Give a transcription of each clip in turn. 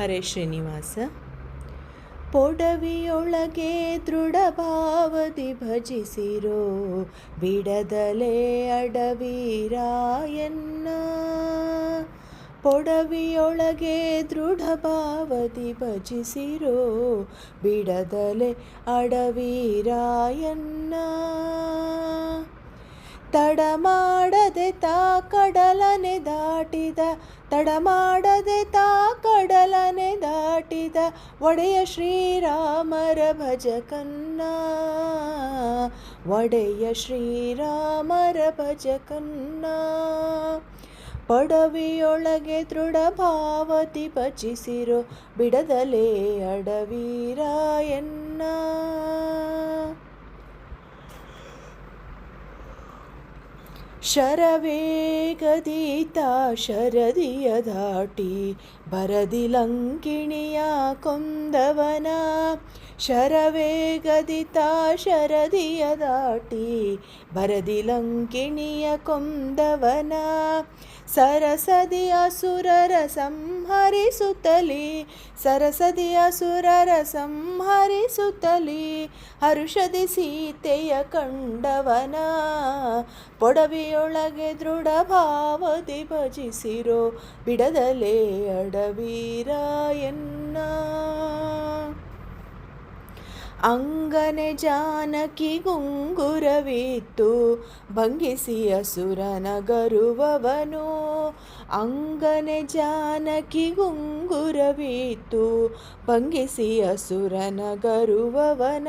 ಹರೇ ಶ್ರೀನಿವಾಸ. ಪೊಡವಿಯೊಳಗೆ ದೃಢ ಭಾವದಿ ಭಜಿಸಿರೋ ಬಿಡದಲೆ ಅಡವೀರಾಯನ್ನ ಪೊಡವಿಯೊಳಗೆ ದೃಢ ಭಾವದಿ ಭಜಿಸಿರೋ ಬಿಡದಲೆ ಅಡವೀರಾಯನ್ನ ತಡ ಮಾಡದೆ ತಾ ಕಡಲನೆ ದಾಟಿದ ತಡ ಮಾಡದೆ ತಾ ಕಡಲನೆ ದಾಟಿದ ಒಡೆಯ ಶ್ರೀರಾಮರ ಭಜಕನ್ನ ಒಡೆಯ ಶ್ರೀರಾಮರ ಭಜಕನ್ನ ಪಡವಿಯೊಳಗೆ ದೃಢ ಭಾವತಿ ಭಜಿಸಿರೋ, ಬಿಡದಲೇ ಅಡವೀರಾಯನ್ನ ಶರವೇಗದೀತ ಶರದಿಯ ದಾಟಿ ಬರದಿ ಲಂಕಿಣಿಯ ಕೊಂದವನ ಶರವೇಗದಿತ ಶರದಿಯ ದಾಟಿ ಬರದಿ ಲಂಕಿಣಿಯ ಕೊಂದವನ. ಸರಸದಿ ಅಸುರರ ಸಂಹರಿಸುತ್ತಲಿ, ಸರಸದಿ ಅಸುರರ ಸಂಹರಿಸುತ್ತಲಿ, ಹರುಷದಿ ಸೀತೆಯ ಕಂಡವನ. ಪೊಡವಿಯೊಳಗೆ ದೃಢ ಭಾವದಿ ಭಜಿಸಿರೋ, ಬಿಡದಲೇ ಅಡವೀರಾಯನ್ನ ಅಂಗನೆ ಜಾನಕಿ ಗುಂಗುರವಿತ್ತು ಭಂಗಿಸಿ ಅಸುರನ ಗರುವವನು ಅಂಗನೆ ಜಾನಕಿ ಗುಂಗುರವಿತ್ತು ಭಂಗಿಸಿ ಅಸುರನ ಗರುವವನ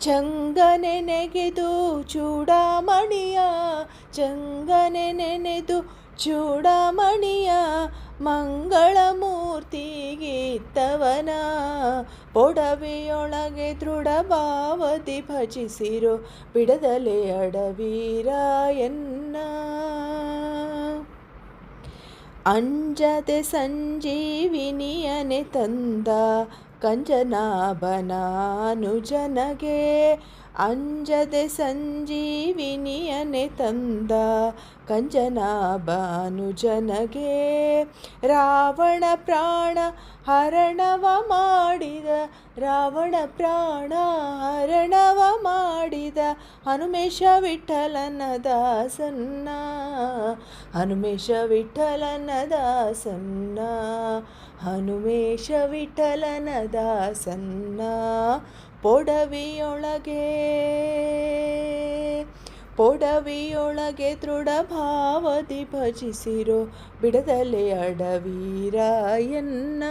ಚಂಗನೆ ನೆಗೆದು ಚೂಡಾಮಣಿಯ ಚಂಗನೆ ನೆನೆದು ಚೂಡಾಮಣಿಯ ಮಂಗಳಮೂರ್ತಿಗಿತ್ತವನ. ಪೊಡವೆಯೊಳಗೆ ದೃಢ ಭಜಿಸಿರು ಬಿಡದಲೆ ಎನ್ನ ಅಂಜದೆ ಸಂಜೀವಿನಿಯನೆ ತಂದ ಕಂಜನಾಭನಾನುಜನಗೆ ಅಂಜದೆ ಸಂಜೀವಿನಿಯನೆ ತಂದ ಕಂಜನಾಭಾನುಜನಗೆ ರಾವಣ ಪ್ರಾಣ ಹರಣವ ಮಾಡಿದ, ರಾವಣ ಪ್ರಾಣ ಹರಣವ ಮಾಡಿದ ಹನುಮೇಶ ವಿಠಲನ ದಾಸನ್ನ. ಹನುಮೇಶ ವಿಠಲನ ದಾಸನ್ನ, ಹನುಮೇಶ ವಿಠಲನ ದಾಸನ್ನ. ಪೊಡವಿಯೊಳಗೆ ಪೊಡವಿಯೊಳಗೆ ದೃಢ ಭಾವದಿ ಭಜಿಸಿರೋ. ಬಿಡದಲೆ ಎನ್ನ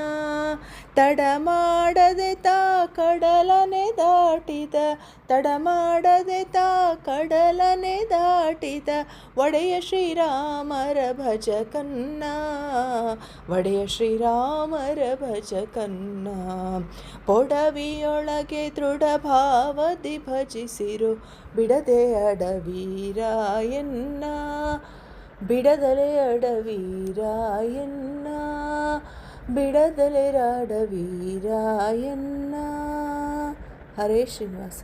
ತಡ ಮಾಡದೆ ತಾ ತಡ ಮಾಡದೆ ತಾ ಕಡಲನೆ ದಾಟಿದ ಒಡೆಯ ಶ್ರೀರಾಮರ ಭಜ ಕನ್ನ, ಒಡೆಯ ಶ್ರೀರಾಮರ ಭಜ ಕನ್ನ. ಪೊಡವಿಯೊಳಗೆ ದೃಢ ಭಾವದಿ ಭಜಿಸಿರು, ಬಿಡದೆ ಅಡವೀರಾಯನ್ನ ಬಿಡದಲೆ ಅಡವೀರಾಯನ್ನ ಬಿಡದಲೆ ಅಡವೀರಾಯನ್ನ ಹರೇ ಶ್ರೀನಿವಾಸ.